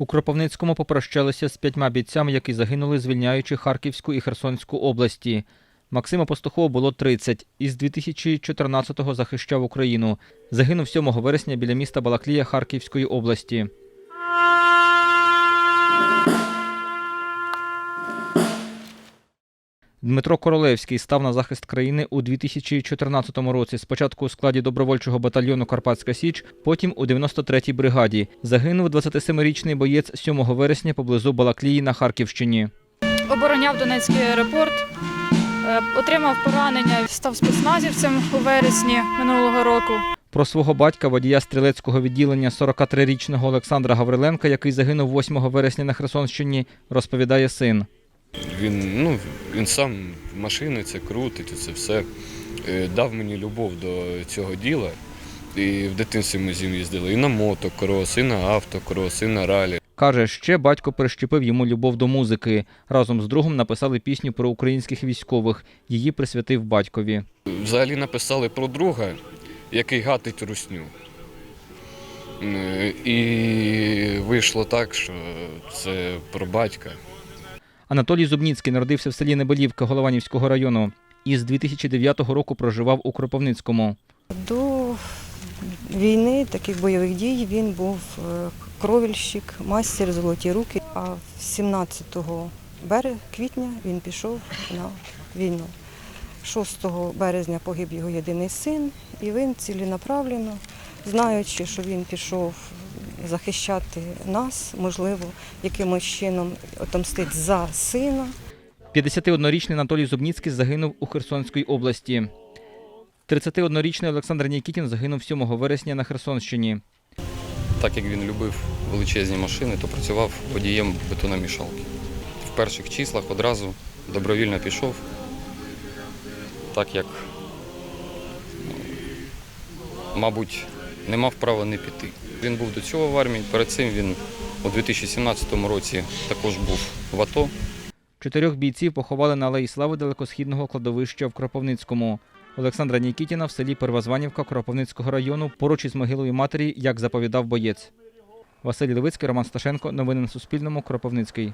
У Кропивницькому попрощалися з п'ятьма бійцями, які загинули, звільняючи Харківську і Херсонську області. Максима Пастухова було 30. Із 2014-го захищав Україну. Загинув 7 вересня біля міста Балаклія Харківської області. Дмитро Королевський став на захист країни у 2014 році. Спочатку у складі добровольчого батальйону Карпатська Січ, потім у 93-й бригаді. Загинув 27-річний боєць 7 вересня поблизу Балаклії на Харківщині. обороняв Донецький аеропорт, е, отримав поранення, став спецназівцем у вересні минулого року. Про свого батька, водія стрілецького відділення 43-річного Олександра Гавриленка, який загинув 8 вересня на Херсонщині, розповідає син. Він, ну, він сам машини це крутить, це все. Е, Дав мені любов до цього діла. І в дитинстві ми з ним їздили і на мотокрос, і на автокрос, і на ралі. Каже, ще батько прищепив йому любов до музики. Разом з другом написали пісню про українських військових. Її присвятив батькові. Взагалі написали про друга, який гатить русню. Е, І вийшло так, що це про батька. Анатолій Зубніцький народився в селі Небелівка Голованівського району. І з 2009 року проживав у Кропивницькому. До війни, таких бойових дій, він був е, кровельщик, мастер золоті руки. А 17 бере- квітня він пішов на війну. 6 березня погиб його єдиний син, і він ціленаправленно, знаючи, що він пішов захищати нас, можливо, якимось чином отомстить за сина. 51-річний Анатолій Зубніцький загинув у Херсонській області. 31-річний Олександр Нікітін загинув 7 вересня на Херсонщині. Так як він любив величезні машини, то працював водієм бетономішалки. В перших числах одразу добровільно пішов, так як, ну, мабуть, не мав права не піти. Він був до цього в армії. Перед цим він у 2017 році також був в АТО. Чотирьох бійців поховали на Алеї Слави далекосхідного кладовища в Кропивницькому. Олександра Нікітіна в селі Первозванівка Кропивницького району поруч із могилою матері, як заповідав боєць. Василь Левицький, Роман Сташенко. Новини на Суспільному. Кропивницький.